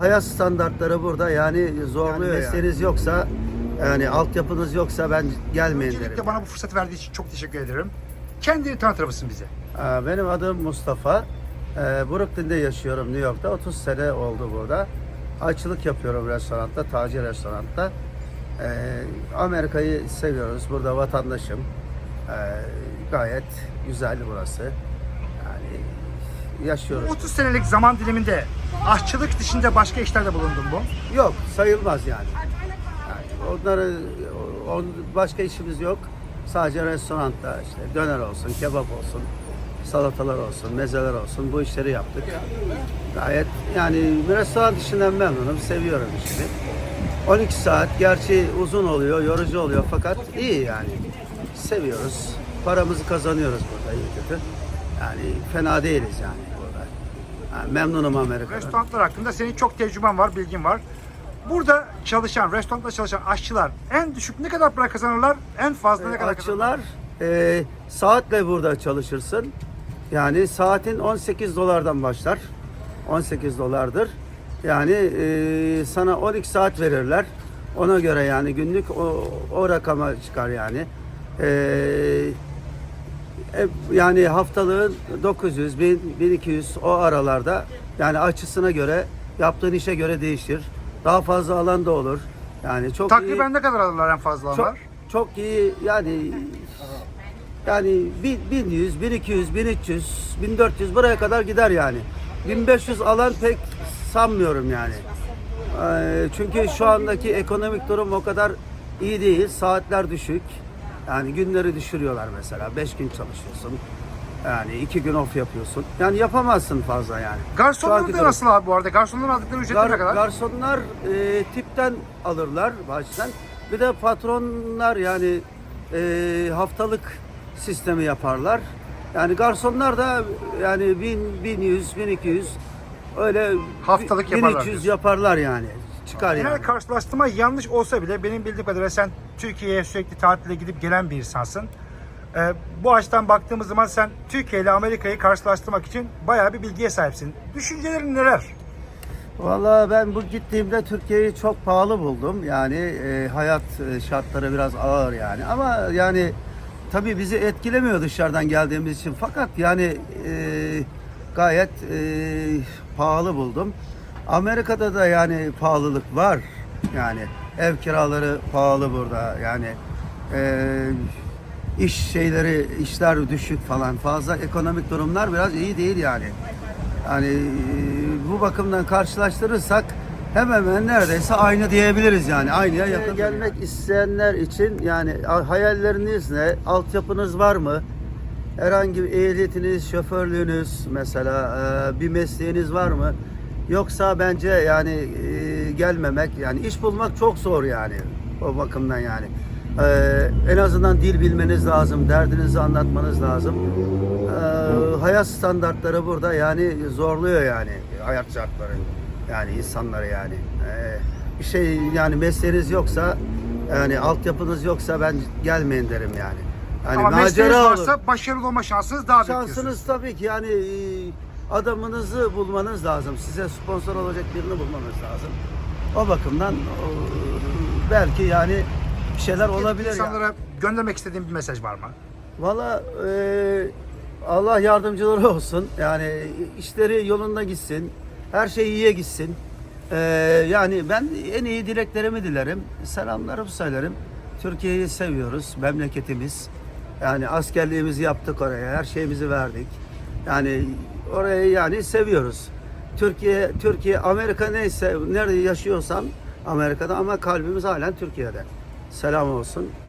Hayat standartları burada yani zorluyor. Yani Mesleğiniz yoksa yani altyapınız yoksa ben gelmeyin derim. Öncelikle bana bu fırsat verdiği için çok teşekkür ederim. Kendini tanıtır mısın bize? Aa, Benim adım Mustafa. Ee, Brooklyn'de yaşıyorum New York'ta. 30 sene oldu burada. Açılık yapıyorum restoranda, Taci Restorant'ta. Ee, Amerika'yı seviyoruz. Burada vatandaşım. Ee, gayet güzel burası. Yani yaşıyoruz. 30 senelik zaman diliminde aşçılık dışında başka işlerde bulundun mu? Yok sayılmaz yani. yani onları on, başka işimiz yok. Sadece restoranda işte döner olsun, kebap olsun, salatalar olsun, mezeler olsun bu işleri yaptık. Gayet yani restoran işinden memnunum, seviyorum işimi. 12 saat gerçi uzun oluyor, yorucu oluyor fakat iyi yani. Seviyoruz. Paramızı kazanıyoruz burada iyi kötü. Yani fena değiliz yani memnunum Amerika'dan. Restoranlar hakkında senin çok tecrüben var, bilgin var. Burada çalışan, restoranda çalışan aşçılar en düşük ne kadar para kazanırlar? En fazla ne kadar kazanırlar? Açılar e, saatle burada çalışırsın. Yani saatin 18 dolardan başlar. 18 dolardır. Yani e, sana 12 saat verirler. Ona göre yani günlük o, o rakama çıkar yani. E, e, yani haftalığın 900, 1000, 1200 o aralarda yani açısına göre yaptığın işe göre değişir. Daha fazla alan da olur. Yani çok iyi. Takriben ne kadar alırlar en fazla Çok, onlar? çok iyi yani yani bin- 1100, 1200, 1300, 1400 buraya kadar gider yani. 1500 alan pek sanmıyorum yani. Ee, çünkü şu andaki ekonomik durum o kadar iyi değil. Saatler düşük. Yani günleri düşürüyorlar mesela. 5 gün çalışıyorsun. Yani 2 gün off yapıyorsun. Yani yapamazsın fazla yani. Garsonlar da nasıl abi bu arada? Garsonların aldıkları ücret Gar- ne kadar? garsonlar e, tipten alırlar baştan. Bir de patronlar yani e, haftalık sistemi yaparlar. Yani garsonlar da yani 1000, 1100, 1200 öyle Haftalık yaparlar 1300 diyorsun. yaparlar yani. Çıkar Genel yani. karşılaştırma yanlış olsa bile benim bildiğim kadarıyla sen Türkiye'ye sürekli tatile gidip gelen bir insansın. Ee, bu açıdan baktığımız zaman sen Türkiye ile Amerika'yı karşılaştırmak için bayağı bir bilgiye sahipsin. Düşüncelerin neler? Vallahi ben bu gittiğimde Türkiye'yi çok pahalı buldum. Yani e, hayat e, şartları biraz ağır yani. Ama yani tabii bizi etkilemiyor dışarıdan geldiğimiz için. Fakat yani e, gayet e, pahalı buldum. Amerika'da da yani pahalılık var. Yani ev kiraları pahalı burada. Yani e, iş şeyleri, işler düşük falan. Fazla ekonomik durumlar biraz iyi değil yani. Yani e, bu bakımdan karşılaştırırsak hemen hemen neredeyse aynı diyebiliriz yani. Aynıya yakın. Gelmek isteyenler için yani hayalleriniz ne? Altyapınız var mı? Herhangi bir ehliyetiniz, şoförlüğünüz mesela e, bir mesleğiniz var mı? Yoksa bence yani e, gelmemek yani iş bulmak çok zor yani o bakımdan yani. E, en azından dil bilmeniz lazım, derdinizi anlatmanız lazım. E, hayat standartları burada yani zorluyor yani hayat şartları yani insanları yani. E, bir şey yani mesleğiniz yoksa yani altyapınız yoksa ben gelmeyin derim yani. Yani Ama mesleğiniz macera olur. varsa başarılı olma şansınız daha büyük. Şansınız tabii ki yani adamınızı bulmanız lazım. Size sponsor olacak birini bulmanız lazım. O bakımdan o, belki yani bir şeyler olabilir. İnsanlara göndermek istediğim bir mesaj var mı? Valla e, Allah yardımcıları olsun. Yani işleri yolunda gitsin. Her şey iyiye gitsin. E, yani ben en iyi dileklerimi dilerim. Selamlarımı söylerim. Türkiye'yi seviyoruz. Memleketimiz. Yani askerliğimizi yaptık oraya. Her şeyimizi verdik. Yani orayı yani seviyoruz. Türkiye, Türkiye, Amerika neyse nerede yaşıyorsam Amerika'da ama kalbimiz halen Türkiye'de. Selam olsun.